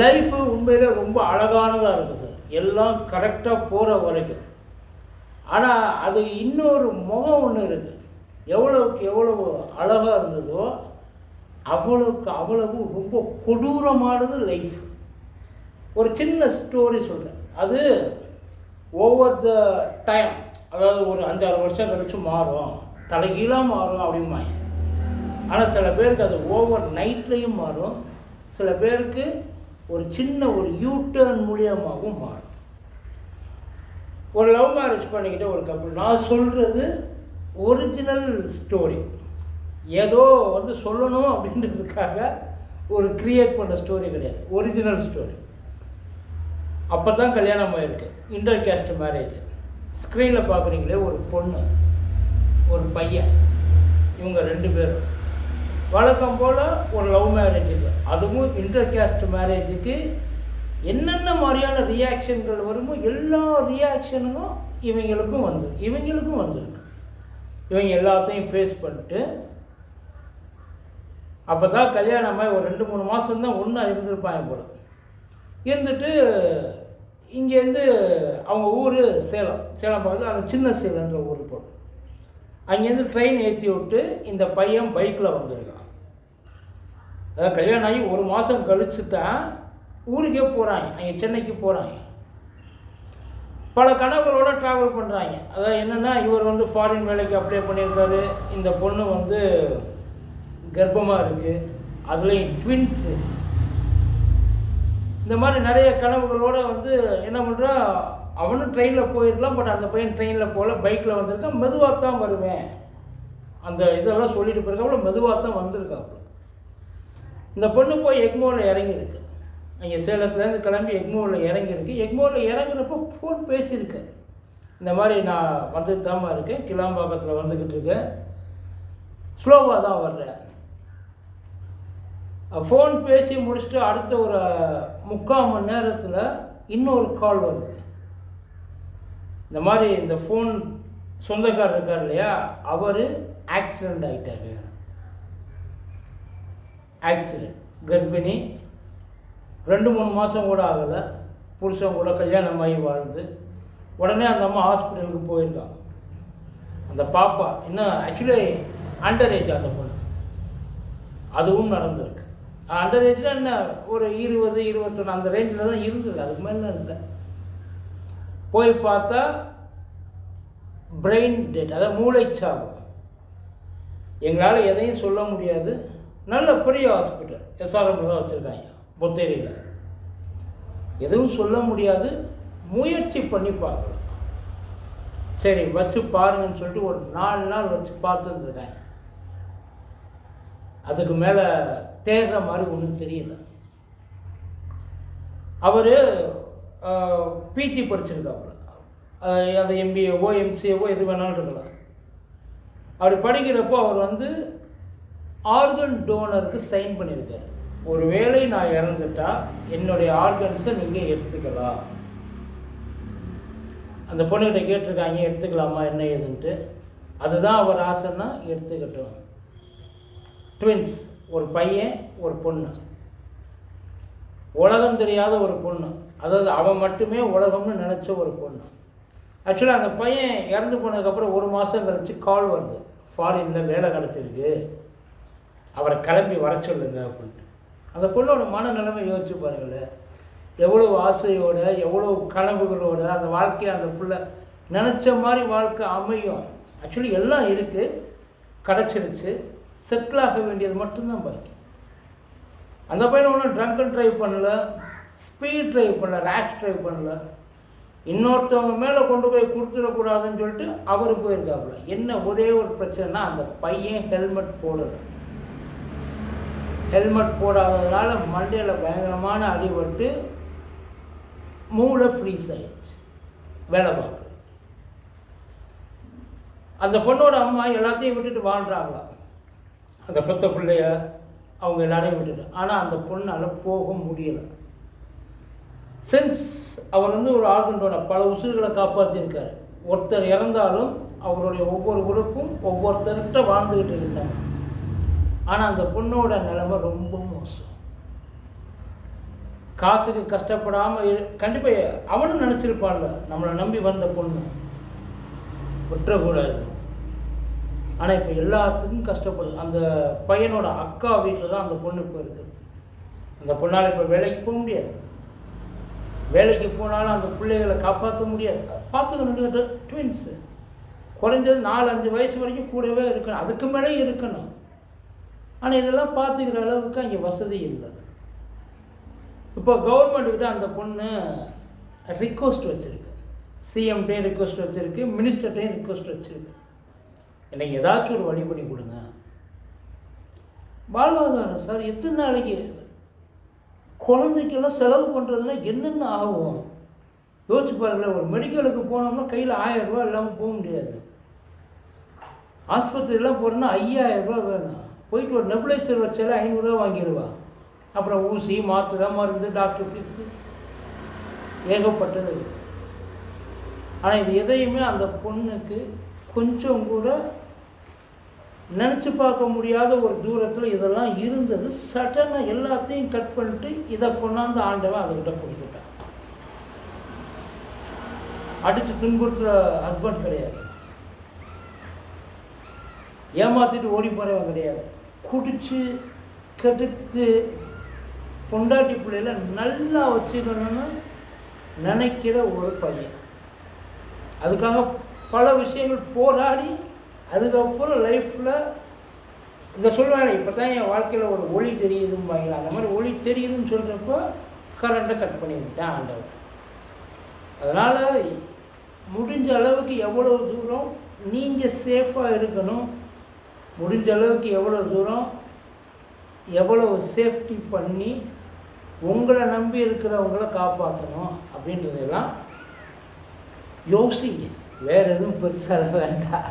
Life உண்மையிலே ரொம்ப அழகானதாக இருக்குது சார் எல்லாம் கரெக்டாக போகிற வரைக்கும். ஆனால் அது இன்னொரு முகம் ஒன்று இருக்குது எவ்வளவுக்கு எவ்வளவு அழகாக இருந்ததோ அவ்வளவுக்கு அவ்வளவு ரொம்ப கொடூரமானது லைஃப் ஒரு சின்ன ஸ்டோரி சொல்கிறேன் அது ஓவர் த டைம் அதாவது ஒரு அஞ்சாறு வருஷம் கழிச்சு மாறும். தலைகீழாக மாறும் அப்படிம்பாங்க. ஆனால் சில பேருக்கு அது ஓவர் நைட்லேயும் மாறும். சில பேருக்கு ஒரு சின்ன ஒரு யூ டேர்ன் மூலியமாகவும் மாறும். ஒரு லவ் மேரேஜ் பண்ணிக்கிட்ட ஒரு கப்பல் நான் சொல்கிறது ஒரிஜினல் ஸ்டோரி ஏதோ வந்து சொல்லணும் அப்படின்றதுக்காக ஒரு கிரியேட் பண்ண ஸ்டோரி கிடையாது. ஒரிஜினல் ஸ்டோரி அப்போ தான் கல்யாணம் ஆயிருக்கு. இன்டர் கேஸ்ட் மேரேஜ் ஸ்க்ரீனில் பார்க்குறீங்களே ஒரு பொண்ணு ஒரு பையன் இவங்க ரெண்டு பேரும். வழக்கம் போல் ஒரு லவ் மேரேஜுக்கு அதுவும் இன்டர் கேஸ்ட் மேரேஜுக்கு என்னென்ன மாதிரியான ரியாக்ஷன்கள் வருமோ எல்லா ரியாக்ஷனுக்கும் இவங்களுக்கும் வந்து இவங்களுக்கும் வந்திருக்கு. இவங்க எல்லாத்தையும் ஃபேஸ் பண்ணிட்டு அப்போ தான் கல்யாணமாகி ஒரு ரெண்டு மூணு மாதம் தான் ஒன்றா இருந்திருப்பாங்க போல. இருந்துட்டு இங்கேருந்து அவங்க ஊர் சேலம் சேலம் பக்கத்தில் அந்த சின்ன சேலன்ற ஊர் போடும் அங்கேருந்து ட்ரெயின் ஏற்றி விட்டு இந்த பையன் பைக்கில் வந்திருக்கான். அதாவது கல்யாணம் ஆகி ஒரு மாதம் கழிச்சு தான் ஊருக்கே போகிறாங்க அங்கே சென்னைக்கு போகிறாங்க பல கனவுகளோட ட்ராவல் பண்ணுறாங்க அதாவது என்னென்னா இவர் வந்து ஃபாரின் வேலைக்கு அப்ளை பண்ணியிருக்காரு. இந்த பொண்ணு வந்து கர்ப்பமாக இருக்குது அதுலேயும் ட்வின்ஸு இந்த மாதிரி நிறைய கனவுகளோடு வந்து என்ன பண்ணுறா அவனும் ட்ரெயினில் போயிருக்கலாம் பட் அந்த பையன் ட்ரெயினில் போகல பைக்கில் வந்திருக்கான் மெதுவாக தான் வருவேன். அந்த இதெல்லாம் சொல்லிட்டு போயிருக்காப்புல மெதுவாக தான் வந்திருக்காப்புல. இந்த பொண்ணு போய் எக்மோவில் இறங்கியிருக்கு. அங்கே சேலத்துலேருந்து கிளம்பி எக்மோவில் இறங்கியிருக்கு. எக்மோவில் இறங்குறப்போ ஃபோன் பேசியிருக்கு. இந்த மாதிரி நான் வந்துட்டு தாம்மா இருக்கேன் கிளாம்பாக்கத்தில் வந்துக்கிட்டு இருக்கேன். ஸ்லோவாக தான் வர்றேன். ஃபோன் பேசி முடிச்சுட்டு அடுத்த ஒரு முக்கால் மணி நேரத்தில் இன்னொரு கால் வருது. இந்த மாதிரி இந்த ஃபோன் சொந்தக்காரர் இருக்கார் இல்லையா அவர் ஆக்சிடெண்ட் ஆகிட்டாரு ஆக்சிடெண்ட் கர்ப்பிணி. ரெண்டு மூணு மாதம் கூட ஆகலை. புருஷன் கூட கல்யாணம் ஆகி வாழ்ந்து. உடனே அந்த அம்மா ஹாஸ்பிட்டலுக்கு போயிருக்காங்க. அந்த பாப்பா இன்னும் ஆக்சுவலி அண்டர் ஏஜ் அந்த பொண்ணு. அதுவும் நடந்திருக்கு. அண்டர் ஏஜில் என்ன ஒரு இருபது இருபத்தொன்று அந்த ரேஞ்சில் தான் இருந்தது. அதுக்கு மேலே இல்லை. போய் பார்த்தா பிரெயின் டெட் அதாவது மூளைச்சாவு. எங்களால் எதையும் சொல்ல முடியாது. நல்ல பெரிய ஹாஸ்பிட்டல் எஸ்ஆர்எம் தான் வச்சுருக்காங்க பொத்தேரியில். எதுவும் சொல்ல முடியாது. முயற்சி பண்ணி பார்க்கலாம் சரி வச்சு பாருங்கன்னு சொல்லிட்டு ஒரு நாலு நாள் வச்சு பார்த்துருந்துருக்காங்க அதுக்கு மேலே தேடுற மாதிரி ஒன்றும் தெரியல. அவர் பிஜி படிச்சிருக்காப்புல. அஹ் அது எம்பிஏவோ எம்சிஏவோ எது வேணாலும் இருக்கலாம். அப்படி படிக்கிறப்போ அவர் வந்து ஆர்கன் டோனருக்கு சைன் பண்ணியிருக்காரு. ஒருவேளை நான் இறந்துட்டா என்னுடைய ஆர்கன்ஸை நீங்கள் எடுத்துக்கலாம். அந்த பொண்ணுகிட்ட கேட்டிருக்காங்க எடுத்துக்கலாமா என்ன ஏதுன்ட்டு. அதுதான் அவர் ஆசைன்னா எடுத்துக்கட்டும். ட்வின்ஸ் ஒரு பையன் ஒரு பொண்ணு. உலகம் தெரியாத ஒரு பொண்ணு. அதாவது அவன் மட்டுமே உலகம்னு நினச்ச ஒரு பொண்ணு. ஆக்சுவலாக அந்த பையன் இறந்து போனதுக்கப்புறம் ஒரு மாதம் கழிச்சு கால் வருது. ஃபாரினில் வேலை கிடச்சிருக்கு. அவரை கிளம்பி வர சொல்லுங்க அப்படின்ட்டு. அந்த பொண்ணோட மனநிலைமை யோசிச்சு பாருங்களேன். எவ்வளோ ஆசையோட எவ்வளோ கனவுகளோட அந்த வாழ்க்கையை அந்த பிள்ளை நினச்ச மாதிரி வாழ்க்கை அமையும். ஆக்சுவலி எல்லாம் இருக்குது கிடச்சிருச்சு. செட்டில் ஆக வேண்டியது மட்டும்தான் பாக்கி. அந்த பையன் ஒன்றும் ட்ரங்க் அண்ட் ட்ரைவ் பண்ணல. ஸ்பீட் ட்ரைவ் பண்ணல ரேஷ் ட்ரைவ் பண்ணல. இன்னொருத்தவங்க மேலே கொண்டு போய் கொடுத்துடக்கூடாதுன்னு சொல்லிட்டு அவர் போயிருக்காப்புல. என்ன ஒரே ஒரு பிரச்சனைனா அந்த பையன் ஹெல்மெட் போடலை. ஹெல்மெட் போடாததுனால மண்டையில் பயங்கரமான அடிபட்டு மூளை ஃப்ரீஸ் ஆயிடுச்சு. வேலை பார்க்க அந்த பொண்ணோட அம்மா எல்லாத்தையும் விட்டுட்டு வாழ்கிறாங்களா அந்த பெத்த பிள்ளைய அவங்க எல்லாரையும் விட்டுட்டு. ஆனால் அந்த பொண்ணால் போக முடியலை. சென்ஸ் அவர் வந்து ஒரு ஆர்கன்டோட பல உசுர்களை காப்பாற்றியிருக்கார். ஒருத்தர் இறந்தாலும் அவருடைய ஒவ்வொரு உறுப்பும் ஒவ்வொருத்தர்கிட்ட வாழ்ந்துக்கிட்டு இருந்தாங்க ஆனால் அந்த பொண்ணோட நிலைமை ரொம்ப மோசம். காசுக்கு கஷ்டப்படாமல் கண்டிப்பாக அவனும் நினச்சிருப்பான்ல நம்மளை நம்பி வந்த பொண்ணு. விட்டுறக்கூடாது. ஆனால் இப்போ எல்லாத்துக்கும் கஷ்டப்படுது அந்த பையனோட அக்கா வீட்டில் தான் அந்த பொண்ணு இப்போ இருக்குது அந்த பொண்ணால் இப்போ வேலைக்கு போக முடியாது. வேலைக்கு போனாலும் அந்த பிள்ளைகளை காப்பாற்ற முடியாது. பார்த்துக்கணும் ட்வின்ஸு குறைஞ்சது நாலு அஞ்சு வயசு வரைக்கும் கூடவே இருக்கணும். அதுக்கு மேலே இருக்கணும். ஆனால் இதெல்லாம் பார்த்துக்கிற அளவுக்கு அங்கே வசதி இல்லை. இப்போ கவர்மெண்ட்டுக்கிட்ட அந்த பொண்ணு ரிக்வஸ்ட் வச்சுருக்கு. சிஎம்கிட்டையும் ரிக்வஸ்ட் வச்சுருக்கு. மினிஸ்டர்கிட்டையும் ரிக்வஸ்ட் வச்சுருக்கு. எனக்கு ஏதாச்சும் ஒரு வழி பண்ணி கொடுங்க. வாழ்வாதாரம் சார் எத்தனை நாளைக்கு குழந்தைக்கெல்லாம் செலவு பண்ணுறதுனா என்னென்ன ஆகும்? யோசிச்சு பாருங்களேன் ஒரு மெடிக்கலுக்கு போனோம்னா கையில் ஆயிரம் ரூபா இல்லாமல் போக முடியாது. ஆஸ்பத்திரிலாம் போகிறோன்னா ஐயாயிரம் ரூபா வேணும். போயிட்டு ஒரு நெபுலைசர் வச்சாலே ஐநூறுரூவா வாங்கிடுவா. அப்புறம் ஊசி மாத்திரை மருந்து டாக்டர் ஃபீஸு ஏகப்பட்டது. ஆனால் இது எதையுமே அந்த பொண்ணுக்கு கொஞ்சம் கூட நினச்சி பார்க்க முடியாத ஒரு தூரத்தில் இதெல்லாம் இருந்தது. சடனாக எல்லாத்தையும் கட் பண்ணிட்டு இதை கொண்டாந்து ஆண்டவன் அதுக்கிட்ட கொடுத்துட்டான். அடித்து துன்புறுத்துற ஹஸ்பண்ட் கிடையாது. ஏமாத்திட்டு ஓடி போகிறவன் கிடையாது. குடிச்சு கெடுத்து பொண்டாட்டி பிள்ளையில நல்லா வச்சுக்கணும்னு நினைக்கிற ஒரு பையன். அதுக்காக பல விஷயங்கள் போராடி அதுக்கப்புறம் லைஃப்பில் இந்த சொல்லுவாங்க இப்போ தான் என் வாழ்க்கையில் ஒரு ஒளி தெரியுதும்பாங்களா அந்த மாதிரி ஒளி தெரியுதுன்னு சொல்கிறப்போ கரண்ட்டை கட் பண்ணிவிட்டேன் ஆண்டவர். அதனால் முடிஞ்ச அளவுக்கு எவ்வளோ தூரம் நீங்கள் சேஃபாக இருக்கணும் முடிஞ்ச அளவுக்கு எவ்வளோ தூரம் எவ்வளவு சேஃப்டி பண்ணி உங்களை நம்பி இருக்கிறவங்கள காப்பாற்றணும் அப்படின்றதெல்லாம் யோசிங்க. வேறு எதுவும் பெருசாக வேண்டாம்.